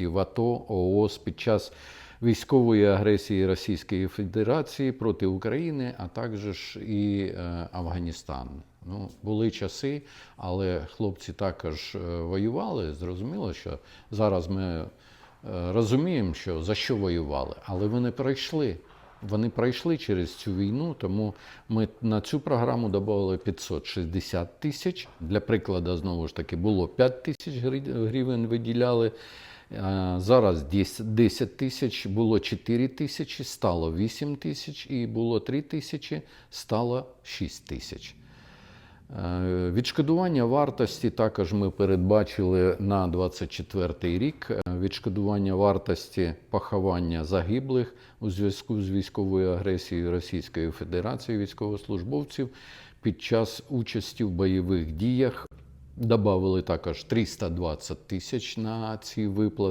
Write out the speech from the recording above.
в АТО ООС під час військової агресії Російської Федерації проти України, а також і е, Афганістан. Ну, були часи, але хлопці також е, воювали. Зрозуміло, що зараз ми е, розуміємо, що за що воювали, але вони пройшли. Вони пройшли через цю війну, тому ми на цю програму додали 560 тисяч. Для прикладу, знову ж таки, було 5 тисяч гривень виділяли. Е, Зараз 10 10 тисяч, було 4 тисячі, стало 8 тисяч, і було 3 тисячі, стало 6 тисяч. Відшкодування вартості також ми передбачили на 24 рік. Е, Відшкодування вартості поховання загиблих у зв'язку з військовою агресією Російської Федерації військовослужбовців під час участі в бойових діях. Добавили також 320 тисяч на ці виплати.